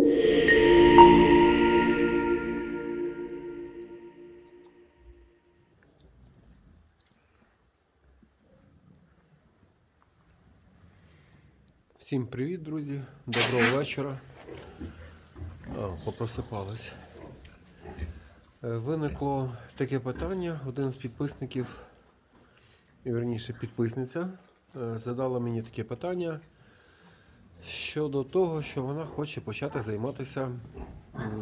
Всім привіт, друзі! Доброго вечора. А, попросипались. Е, Виникло таке питання. Один з підписників, верніше підписниця, е, задала мені таке питання щодо того, що вона хоче почати займатися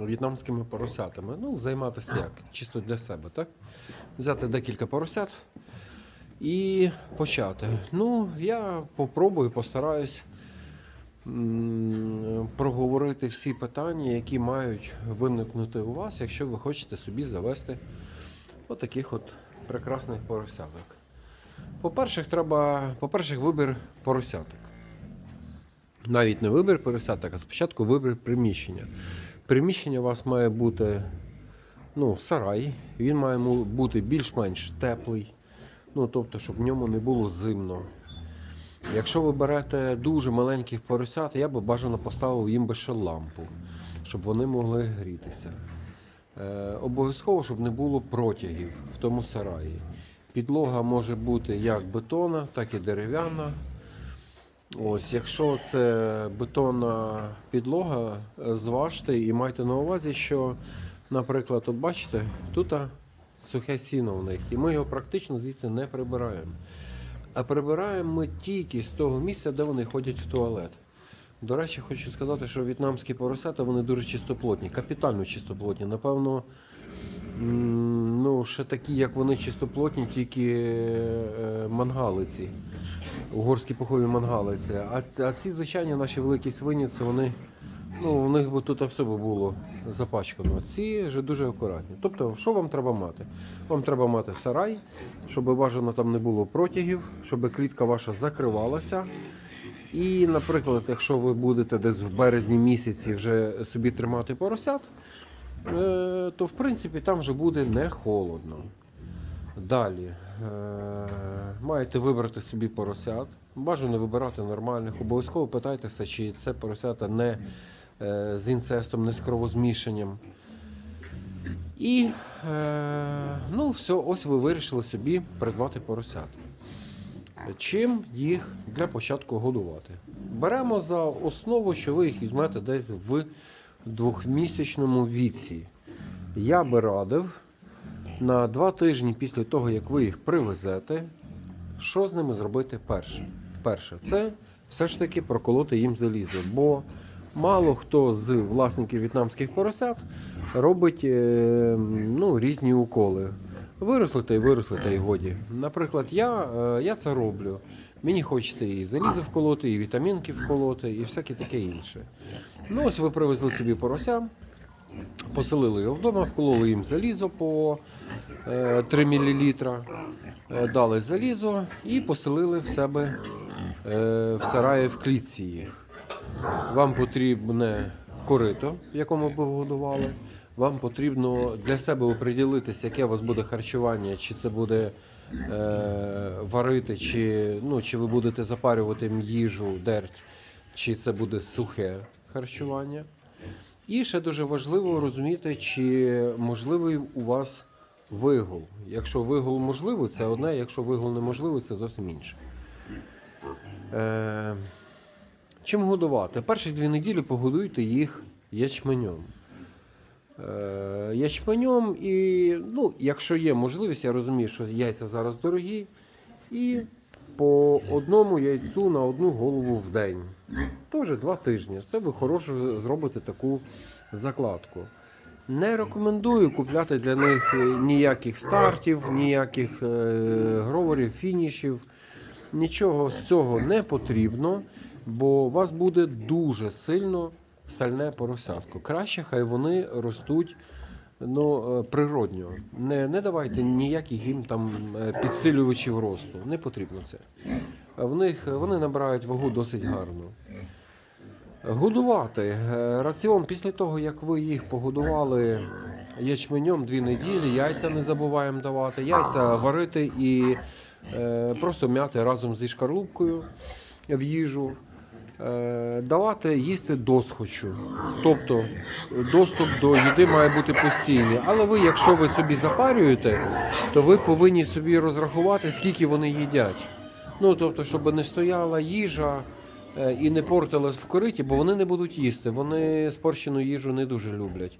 в'єтнамськими поросятами. Ну, займатися як? Чисто для себе, так? Взяти декілька поросят і почати. Ну, я попробую, постараюсь проговорити всі питання, які мають виникнути у вас, якщо ви хочете собі завести отаких от прекрасних поросяток. По-перше, треба, по-перше, вибір поросяток. Навіть не вибір поросяток, а спочатку вибір приміщення. Приміщення у вас має бути ну, сарай, він має бути більш-менш теплий, ну, тобто, щоб в ньому не було зимно. Якщо ви берете дуже маленьких поросят, я би бажано поставив їм би ще лампу, щоб вони могли грітися. Е, обов'язково, щоб не було протягів в тому сараї. Підлога може бути як бетонна, так і дерев'яна. Ось, якщо це бетонна підлога, е, зважте і майте на увазі, що, наприклад, от бачите, тут сухе сіно в них, і ми його практично звідси не прибираємо. А прибираємо ми тільки з того місця, де вони ходять в туалет. До речі, хочу сказати, що в'єтнамські поросята вони дуже чистоплотні, капітально чистоплотні. Напевно, ну, ще такі, як вони чистоплотні, тільки е, мангалиці, угорські пухові мангалиці. А, а ці звичайні наші великі свині, це вони. Ну, у них би тут все було запачкано. Ці вже дуже акуратні. Тобто, що вам треба мати? Вам треба мати сарай, щоб бажано там не було протягів, щоб клітка ваша закривалася. І, наприклад, якщо ви будете десь в березні місяці вже собі тримати поросят, то в принципі там вже буде не холодно. Далі е, маєте вибрати собі поросят. Бажано вибирати нормальних. Обов'язково питайтеся, чи це поросята не е, з інцестом, не з кровозмішанням. І е, ну, все, ось ви вирішили собі придбати поросят. Чим їх для початку годувати? Беремо за основу, що ви їх візьмете десь в двохмісячному віці. Я би радив на два тижні після того, як ви їх привезете, що з ними зробити перше? Перше, це все ж таки проколоти їм залізо. Бо мало хто з власників в'єтнамських поросят робить е, ну, різні уколи. Виросли та й виросли, й годі. Наприклад, я, е, я це роблю. Мені хочеться і залізо вколоти, і вітамінки вколоти, і всяке таке інше. Ну, ось ви привезли собі порося, поселили його вдома, вкололи їм залізо по е, 3 мл, е, дали залізо і поселили в себе е, в сараї в клітці їх. Вам потрібне корито, в якому ви годували. Вам потрібно для себе оприділитися, яке у вас буде харчування, чи це буде е, варити, чи, ну, чи ви будете запарювати їжу, дерть, чи це буде сухе харчування. І ще дуже важливо розуміти, чи можливий у вас вигул. Якщо вигул можливий, це одне, якщо вигул неможливий, це зовсім інше. Е, чим годувати? Перші дві неділі погодуйте їх ячменем. Е, ячменем і, ну, якщо є можливість, я розумію, що яйця зараз дорогі, і по одному яйцю на одну голову в день. Теж два тижні. Це ви хороше зробите таку закладку. Не рекомендую купляти для них ніяких стартів, ніяких е, гроверів, фінішів. Нічого з цього не потрібно, бо вас буде дуже сильно сальне поросятко. Краще хай вони ростуть ну, е, природньо. Не, не давайте ніяких їм там е, підсилювачів росту. Не потрібно це. В них вони набирають вагу досить гарно. Годувати. Е, Раціон після того, як ви їх погодували ячменем дві неділі, яйця не забуваємо давати, яйця варити і е, просто м'яти разом зі шкарлупкою в їжу. Е, давати їсти досхочу. Тобто доступ до їди має бути постійний. Але ви, якщо ви собі запарюєте, то ви повинні собі розрахувати, скільки вони їдять. Ну, тобто, щоб не стояла їжа е, і не портилась в кориті, бо вони не будуть їсти. Вони спорщену їжу не дуже люблять.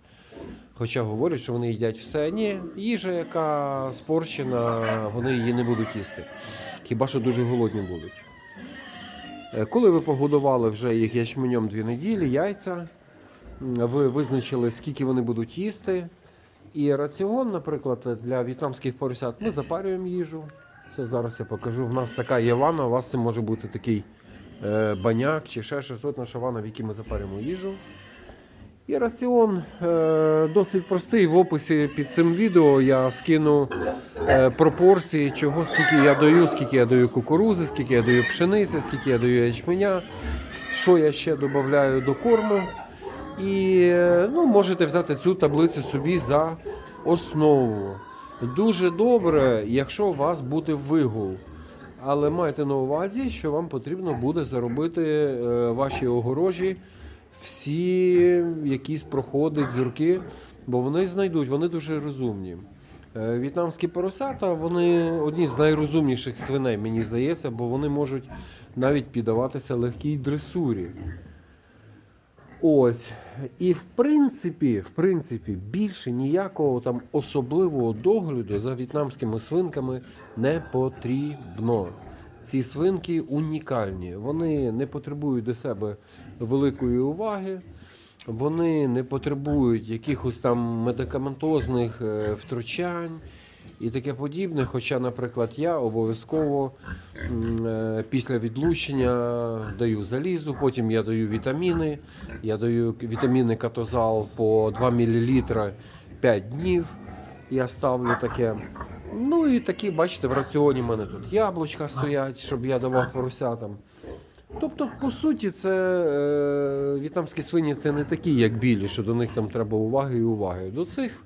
Хоча говорять, що вони їдять все. Ні, їжа, яка спорщена, вони її не будуть їсти. Хіба що дуже голодні будуть. Е, Коли ви погодували вже їх ячменем дві неділі, яйця, ви визначили, скільки вони будуть їсти. І раціон, наприклад, для в'єтнамських поросят ми запарюємо їжу. Це зараз я покажу. У нас така є ванна, у вас це може бути такий е, баняк чи ще щось, от наша ванна, в якій ми запарюємо їжу. І раціон е, досить простий. В описі під цим відео я скину е, пропорції, чого скільки я даю, скільки я даю кукурузи, скільки я даю пшениці, скільки я даю ячменя, що я ще додаю до корму. І е, ну, можете взяти цю таблицю собі за основу. Дуже добре, якщо у вас буде вигул. Але майте на увазі, що вам потрібно буде заробити ваші огорожі всі якісь проходи, дзюрки, бо вони знайдуть, вони дуже розумні. Е, В'єтнамські поросята вони одні з найрозумніших свиней, мені здається, бо вони можуть навіть піддаватися легкій дресурі. Ось. І в принципі, в принципі, більше ніякого там особливого догляду за в'єтнамськими свинками не потрібно. Ці свинки унікальні. Вони не потребують до себе великої уваги. Вони не потребують якихось там медикаментозних е, втручань і таке подібне. Хоча, наприклад, я обов'язково е, після відлучення даю залізу, потім я даю вітаміни. Я даю вітаміни катозал по 2 мл 5 днів. Я ставлю таке. Ну і такі, бачите, в раціоні в мене тут яблучка стоять, щоб я давав поросятам. Тобто, по суті, це е, в'єтнамські свині це не такі, як білі, що до них там треба уваги і уваги. До цих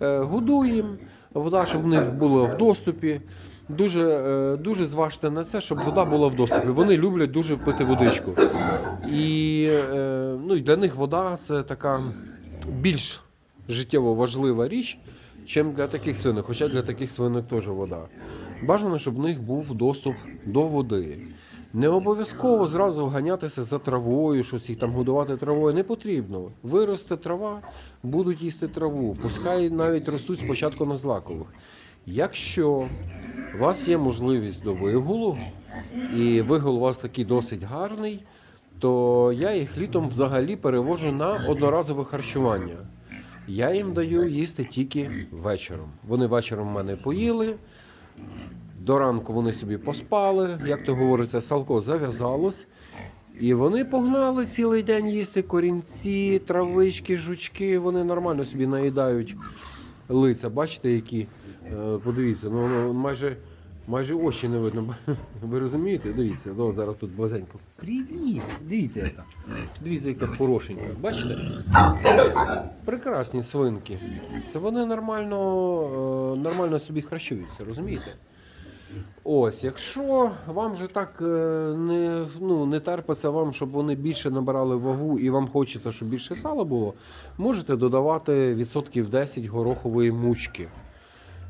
е, годуємо, вода, щоб в них була в доступі. Дуже, е, дуже зважте на це, щоб вода була в доступі. Вони люблять дуже пити водичку. І е, ну, і для них вода це така більш життєво важлива річ, чим для таких свинок. Хоча для таких свинок теж вода. Бажано, щоб в них був доступ до води. Не обов'язково зразу ганятися за травою, щось їх там годувати травою. Не потрібно. Виросте трава, будуть їсти траву. Пускай навіть ростуть спочатку на злакових. Якщо у вас є можливість до вигулу, і вигул у вас такий досить гарний, то я їх літом взагалі перевожу на одноразове харчування. Я їм даю їсти тільки вечором. Вони вечором в мене поїли. До ранку вони собі поспали, як то говориться, салко зав'язалось. І вони погнали цілий день їсти корінці, травички, жучки. Вони нормально собі наїдають лиця. Бачите, які? Е, Подивіться, ну, ну майже, майже очі не видно. Ви розумієте? Дивіться, ну, зараз тут близенько. Привіт! Дивіться, яка. Дивіться, яка хорошенька. Бачите? Прекрасні свинки. Це вони нормально, е, нормально собі харчуються, розумієте? Ось, якщо вам же так е, не, ну, не терпиться вам, щоб вони більше набирали вагу і вам хочеться, щоб більше сала було, можете додавати відсотків 10 горохової мучки.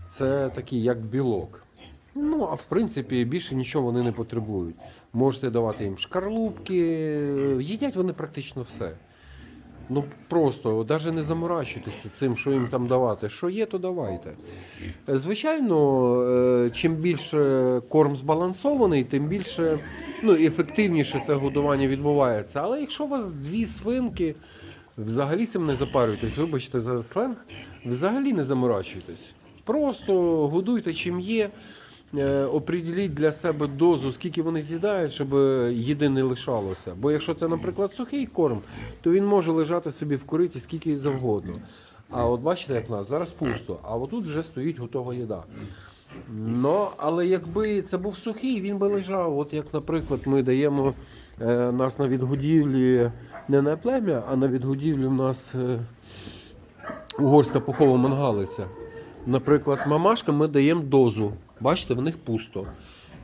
Це такий як білок. Ну, а в принципі, більше нічого вони не потребують. Можете давати їм шкарлупки, їдять вони практично все. Ну просто навіть не заморачуйтеся цим, що їм там давати. Що є, то давайте. Звичайно, е, чим більше корм збалансований, тим більше ну, ефективніше це годування відбувається. Але якщо у вас дві свинки, взагалі цим не запарюйтесь, вибачте за сленг, взагалі не заморачуйтесь. Просто годуйте чим є. Е, Оприділіть для себе дозу, скільки вони з'їдають, щоб їди не лишалося. Бо якщо це, наприклад, сухий корм, то він може лежати собі в кориті скільки завгодно. А от бачите, як в нас зараз пусто, а отут вже стоїть готова їда. Ну, але якби це був сухий, він би лежав. От як, наприклад, ми даємо е, нас на відгодівлі не на плем'я, а на відгодівлі в нас е, угорська пухова мангалиця. Наприклад, мамашкам ми даємо дозу. Бачите, в них пусто.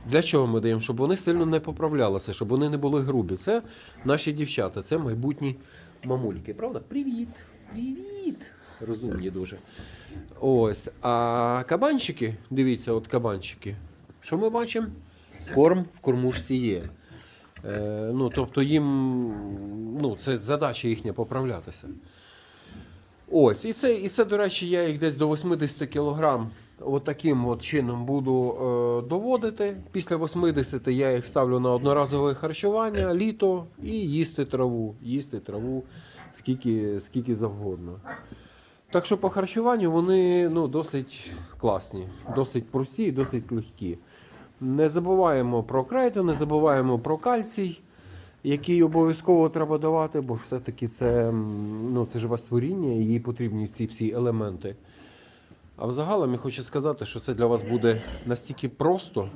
Для чого ми даємо? Щоб вони сильно не поправлялися, щоб вони не були грубі. Це наші дівчата, це майбутні мамульки. Правда? Привіт! Привіт! Розумні дуже. Ось. А кабанчики, дивіться, от кабанчики. Що ми бачимо? Корм в кормушці є. Е, ну, тобто їм ну, це задача їхня поправлятися. Ось, і це, і це, до речі, я їх десь до 80 кг от таким от чином буду е, доводити. Після 80 я їх ставлю на одноразове харчування, літо і їсти траву. Їсти траву скільки, скільки завгодно. Так що по харчуванню вони ну, досить класні, досить прості і досить легкі. Не забуваємо про крейду, не забуваємо про кальцій, який обов'язково треба давати, бо все-таки це, ну, це живе створіння, і їй потрібні ці всі елементи. А взагалом я хочу сказати, що це для вас буде настільки просто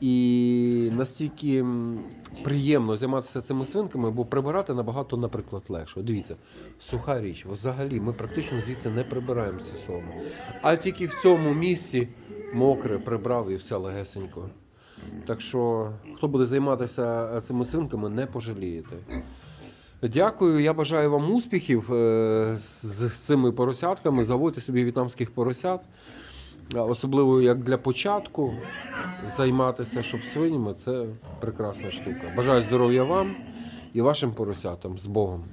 і настільки приємно займатися цими свинками, бо прибирати набагато, наприклад, легше. Дивіться, суха річ. Взагалі, ми практично звідси не прибираємо ці соми. А тільки в цьому місці мокре прибрав і все легесенько. Так що, хто буде займатися е, цими свинками, не пожалієте. Дякую, я бажаю вам успіхів е, з, цими поросятками. Заводьте собі в'єтнамських поросят. Особливо як для початку займатися, щоб свинями це прекрасна штука. Бажаю здоров'я вам і вашим поросятам з Богом.